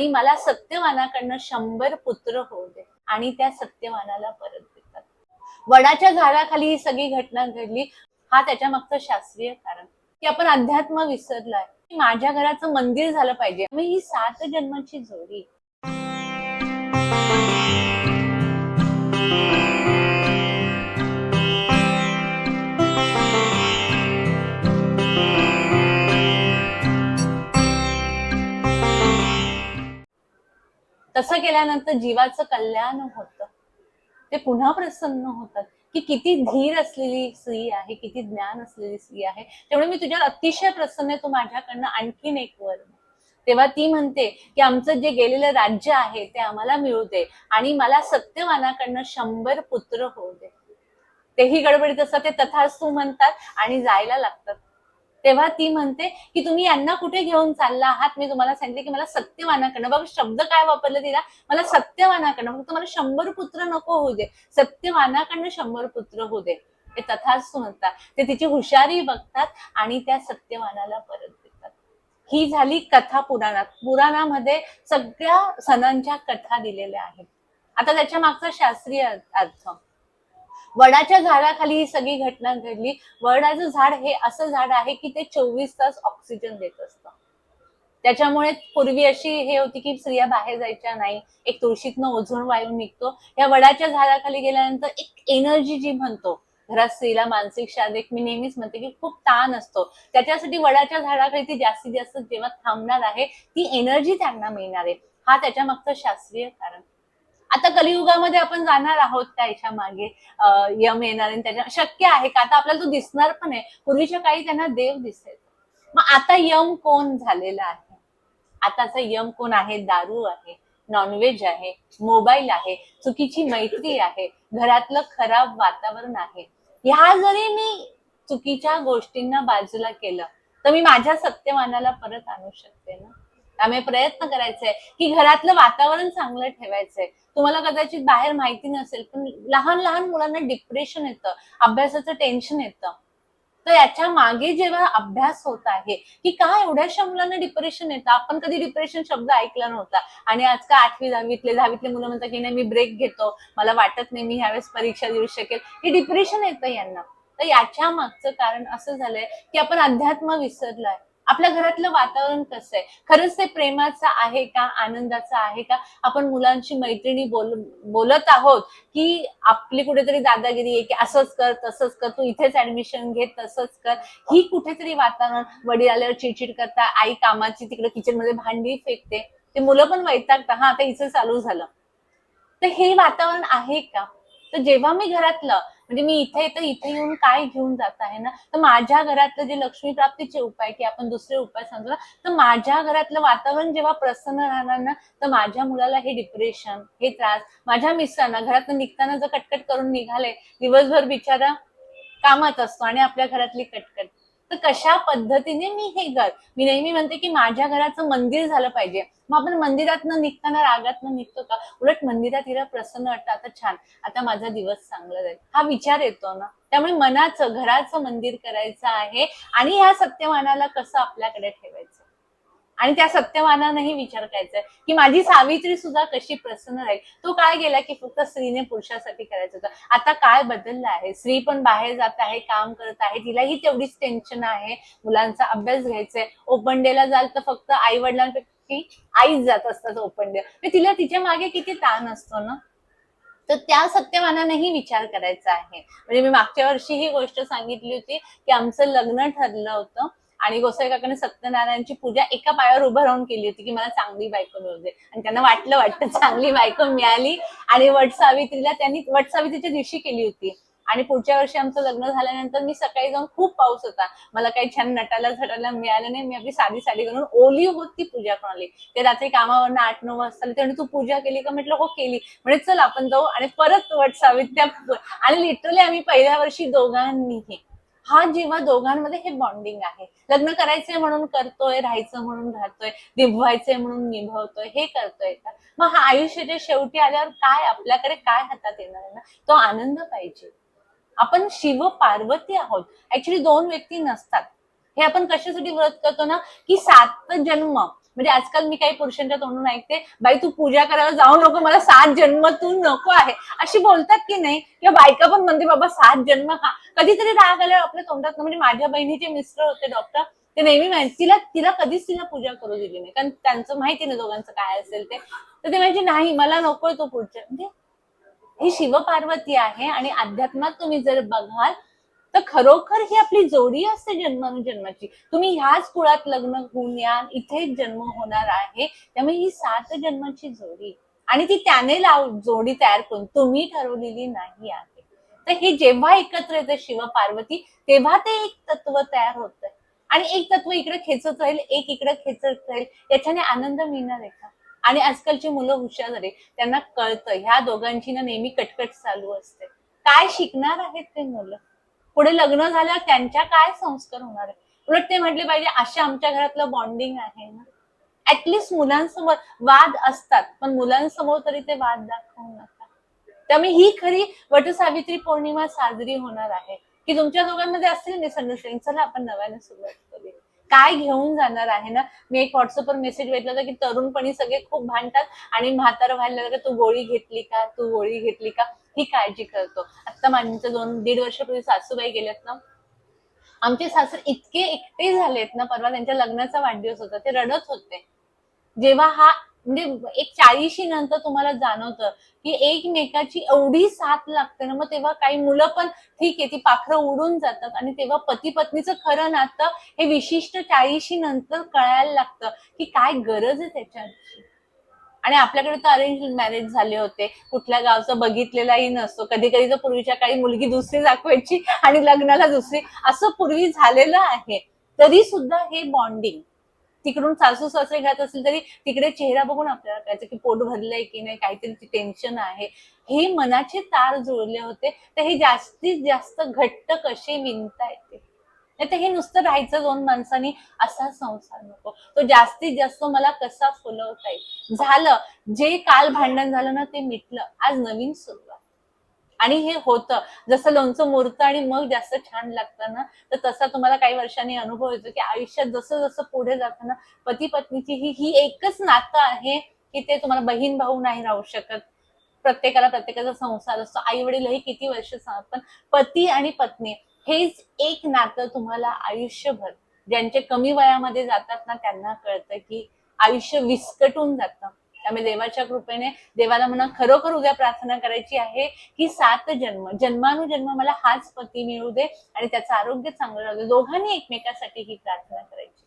आणि मला सत्यवानाकडनं शंभर पुत्र होऊ दे आणि त्या सत्यवानाला परत देतात. वडाच्या झाडाखाली ही सगळी घटना घडली हा त्याच्या मागचं शास्त्रीय कारण. की आपण अध्यात्म विसरलाय. माझ्या घराचं मंदिर झालं पाहिजे. मी ही सात जन्माची जोडी. तसं केल्यानंतर जीवाचं कल्याण होतं. ते पुन्हा प्रसन्न होतात. की किती धीर असलेली स्त्री आहे किती ज्ञान असलेली स्त्री आहे. त्यामुळे मी तुझ्यावर अतिशय प्रसन्न आहे. तू माझ्याकडनं आणखीन एक वर तेव्हा ती म्हणते की आमचं जे गेलेलं राज्य आहे ते आम्हाला मिळू दे आणि मला सत्यवानाकडनं शंभर पुत्र होऊ दे. तेही गडबडीत असतात ते तथास्तू म्हणतात आणि जायला लागतात. तेव्हा ती म्हणते की तुम्ही यांना कुठे घेऊन चालला आहात? मी तुम्हाला सांगितले की मला सत्यवानाकडनं बघ शब्द काय वापरलं तिला? मला सत्यवानाकडनं फक्त मला शंभर पुत्र नको होऊ दे. सत्यवानाकडनं शंभर पुत्र होऊ दे. ते तथाच म्हणतात ते तिची हुशारी बघतात आणि त्या सत्यवानाला परत देतात. ही झाली कथा पुराणात. पुराणामध्ये सगळ्या सणांच्या कथा दिलेल्या आहेत. आता त्याच्या मागचा शास्त्रीय अर्थ. वडाच्या झाडाखाली ही सगळी घटना घडली. वडाचं झाड हे असं झाड आहे की ते चोवीस तास ऑक्सिजन देत असतं. त्याच्यामुळे पूर्वी अशी हे होती की स्त्रिया बाहेर जायच्या नाही. एक तुळशीतनं ओझोन वायू निघतो. या वडाच्या झाडाखाली गेल्यानंतर एक एनर्जी जी म्हणतो घरात स्त्रीला मानसिक शारीरिक मी नेहमीच म्हणते की खूप ताण असतो. त्याच्यासाठी वडाच्या झाडाखाली ती जास्तीत जास्त जेव्हा थांबणार आहे ती एनर्जी त्यांना मिळणार आहे. हा त्याच्या मागचं शास्त्रीय कारण. आता कलियुगामध्ये आपण जाणार आहोत त्याच्यामागे यम येणार आणि त्याच्या शक्य आहे का? आता आपल्याला तो दिसणार पण आहे. पूर्वीच्या काळी त्यांना देव दिसेल. मग आता यम कोण झालेला आहे? आताचा यम कोण आहे? दारू आहे नॉनव्हेज आहे मोबाईल आहे चुकीची मैत्री आहे घरातलं खराब वातावरण आहे. ह्या जरी मी चुकीच्या गोष्टींना बाजूला केलं तर मी माझ्या सत्यमानाला परत आणू शकते ना? त्यामुळे प्रयत्न करायचे. की घरातलं वातावरण चांगलं ठेवायचंय तुम्हाला कदाचित बाहेर माहिती नसेल पण लहान लहान मुलांना डिप्रेशन येतं अभ्यासाचं टेन्शन येतं. तर याच्या मागे जेव्हा अभ्यास होत आहे की का एवढ्याशा मुलांना डिप्रेशन येतं? आपण कधी डिप्रेशन शब्द ऐकला नव्हता. आणि आजकाल आठवी दहावीतले दहावीतले मुलं म्हणतात की नाही मी ब्रेक घेतो. मला वाटत नाही मी ह्यावेळेस परीक्षा देऊ शकेल. हे डिप्रेशन येतं यांना. तर याच्या मागचं कारण असं झालंय की आपण अध्यात्म विसरलाय. आपल्या घरातलं वातावरण कसं आहे? खरंच ते प्रेमाचं आहे का? आनंदाचं आहे का? आपण मुलांशी मैत्रिणी बोल बोलत आहोत की आपली कुठेतरी दादागिरी आहे की असंच कर तसंच कर तू इथेच ऍडमिशन घे तसंच कर. ही कुठेतरी वातावरण वडील आल्यावर चिडचिड करता आई कामाची तिकडे किचनमध्ये भांडी फेकते. ते मुलं पण वैतागतात. हा आता हिचं चालू झालं. तर हे वातावरण आहे का? तर जेव्हा मी घरातलं म्हणजे मी इथे तर इथे येऊन काय घेऊन जात आहे ना? तर माझ्या घरातलं जे लक्ष्मी प्राप्तीचे उपाय की आपण दुसरे उपाय सांगतो ना तर माझ्या घरातलं वातावरण जेव्हा प्रसन्न राहणार ना तर माझ्या मुलाला हे डिप्रेशन हे त्रास माझ्या मिस्टरांना घरातून निघताना जर कटकट करून निघाले दिवसभर बिचारा कामात असतो आणि आपल्या घरातली कटकट. तर कशा पद्धतीने मी हे घर मी नेहमी म्हणते की माझ्या घराचं मंदिर झालं पाहिजे. मग आपण मंदिरातनं निघताना रागातनं निघतो का? उलट मंदिरात हिला प्रसन्न वाटतं. आता छान. आता माझा दिवस चांगला जाईल. हा विचार येतो ना. त्यामुळे मनाचं घराचं मंदिर करायचं आहे. आणि ह्या सत्यमानाला कसं आपल्याकडे ठेवायचं? आणि त्या सत्यवानानंही विचार करायचा की माझी सावित्री सुद्धा कशी प्रसन्न राहील? तो काय गेला की फक्त स्त्रीने पुरुषासाठी करायचं होतं? आता काय बदललं आहे? स्त्री पण बाहेर जात आहे काम करत आहे तिलाही तेवढीच टेन्शन आहे. मुलांचा अभ्यास घ्यायचाय. ओपन डेला जाल तर फक्त आई वडिलांपैकी आईच जात असतात ओपन डे तिला तिच्यामागे किती ताण असतो ना? तर त्या सत्यवानानेही विचार करायचा आहे. म्हणजे मी मागच्या वर्षी ही गोष्ट सांगितली होती की आमचं लग्न ठरलं होतं. आणि गोसाई काकाने सत्यनारायणची पूजा एका पायावर उभं राहून केली होती की मला चांगली बायको मिळू दे आणि त्यांना वाटलं वाटतं चांगली बायको मिळाली. आणि वटसावित्रीला त्यांनी वटसावित्रीच्या दिवशी केली होती. आणि पुढच्या वर्षी आमचं लग्न झाल्यानंतर मी सकाळी जाऊन खूप पाऊस होता. मला काही छान नटाला झटाला मिळालं नाही. मी आपली साधी साडी घालून ओली होती पूजा कोणाली ते रात्री कामावरनं आठ नऊ वाजता त्याने तू पूजा केली का? म्हटलं हो केली. म्हणजे चल आपण जाऊ. आणि परत वट सावित्र्या आणि लिटरली आम्ही पहिल्या वर्षी दोघांनीही हा जेव्हा दोघांमध्ये हे बॉन्डिंग आहे. लग्न करायचंय म्हणून करतोय राहायचं म्हणून राहतोय निभवायचंय म्हणून निभवतोय हे करतोय का? मग हा आयुष्याच्या शेवटी आल्यावर काय आपल्याकडे काय हातात येणार आहे ना? तो आनंद पाहिजे. आपण शिव पार्वती आहोत. ऍक्च्युली दोन व्यक्ती नसतात. हे आपण कशासाठी व्रत करतो ना? की सात जन्म. म्हणजे आजकाल मी काही पुरुषांच्या तोंडून ऐकते बाई तू पूजा करायला जाऊ नको मला सात जन्म तू नको आहे. अशी बोलतात की नाही? किंवा बायका पण म्हणते बाबा सात जन्म हा कधीतरी राग आल्यावर आपल्या तोंडात म्हणजे माझ्या बहिणीचे मिस्टर होते डॉक्टर ते नेहमी माहिती तिला तिला कधीच तिला पूजा करू दिली नाही. कारण त्यांचं माहिती नाही दोघांचं काय असेल ते. तर ते म्हणजे नाही मला नकोय तो पुढच्या. म्हणजे ही शिवपार्वती आहे आणि अध्यात्मात तुम्ही जर बघाल तर खरोखर ही आपली जोडी असते जन्मानुजन्माची. तुम्ही ह्याच कुळात लग्न होऊन या इथेच जन्म होणार आहे. त्यामुळे ही सात जन्माची जोडी. आणि ती त्याने लाव जोडी तयार करून तुम्ही ठरवलेली नाही आहे. तर हे जेव्हा एकत्र येते शिव पार्वती तेव्हा ते एक तत्व तयार होत. आणि एक तत्व इकडे खेचत राहील एक इकडे खेचत राहील. याच्याने आनंद मिळणार आहे का? आणि आजकालची मुलं हुशार झाले त्यांना कळतं. ह्या दोघांची ना नेहमी कटकट चालू असते. काय शिकणार आहेत ते मुलं? पुढे लग्न झाल्यावर त्यांच्या काय संस्कार होणार आहे उलट ते म्हटले पाहिजे अशा आमच्या घरातलं बॉन्डिंग आहे ना. ऍटलिस्ट मुलांसमोर वाद असतात पण मुलांसमोर तरी ते वाद दाखवू नका. त्यामुळे ही खरी वटसावित्री पौर्णिमा साजरी होणार आहे. की तुमच्या दोघांमध्ये असतील मिसअंडरस्टँडिंग चला आपण नव्याने सुरुवात करूया. काय घेऊन जाणार आहे ना? मी एक व्हॉट्सअपवर मेसेज भेटला होता की तरुणपणी सगळे खूप भांडतात आणि म्हातारं व्हायला लागलं तू गोळी घेतली का? तू गोळी घेतली का? ही काळजी करतो. आता माझ्या दोन दीड वर्षापूर्वी सासूबाई गेल्यात ना? आमचे सासर इतके एकटे झालेत ना? परवा त्यांच्या लग्नाचा वाढदिवस होता. ते रडत होते. जेव्हा हा म्हणजे एक चाळीशी नंतर तुम्हाला जाणवतं की एकमेकाची एवढी साथ लागते ना मग तेव्हा काही मुलं पण ठीक आहे ती पाखरं उडून जातात आणि तेव्हा पती पत्नीचं खरं नातं हे विशिष्ट चाळीशी नंतर कळायला लागतं की काय गरज आहे त्याच्याची आणि आपल्याकडे तर अरेंज मॅरेज झाले होते. कुठल्या गावचं बघितलेलाही नसतो. कधी कधी तर पूर्वीच्या काळी मुलगी दुसरी दाखवायची आणि लग्नाला दुसरी. असं पूर्वी झालेलं आहे. तरी सुद्धा हे बॉन्डिंग तिकडून सासू सासरे घात असेल तरी तिकडे चेहरा बघून आपल्याला कळायचं की पोट भरलंय की नाही काहीतरी टेन्शन आहे. हे मनाचे तार जुळले होते तर हे जास्तीत जास्त घट्ट कसे विणता येते? नाही तर हे नुसतं राहायचं दोन माणसांनी असा संसार नको. तो जास्तीत जास्त मला कसा फुलवता येईल? झालं. जे काल भांडण झालं ना ते मिटलं. आज नवीन सुरुवात. आणि हे होतं. जसं लोणचं मुरतं आणि मग जास्त छान लागतं ना तर तसा तुम्हाला काही वर्षांनी अनुभव येतो की आयुष्यात जसं जसं पुढे जातं ना पती पत्नीची ही ही एकच नातं आहे की ते तुम्हाला बहीण भाऊ नाही राहू शकत. प्रत्येकाला प्रत्येकाचा संसार असतो. आई वडीलही किती वर्ष पण पती आणि पत्नी हेच एक नातं तुम्हाला आयुष्यभर. ज्यांचे कमी वयामध्ये जातात ना त्यांना कळतं की आयुष्य विस्कटून जातं. त्यामुळे देवाच्या कृपेने देवाला म्हणा खरोखर उद्या प्रार्थना करायची आहे की सात जन्म जन्मानुजन्म मला हाच पती मिळू दे आणि त्याचं आरोग्य चांगलं राहू दे. दोघांनी एकमेकासाठी ही प्रार्थना करायची.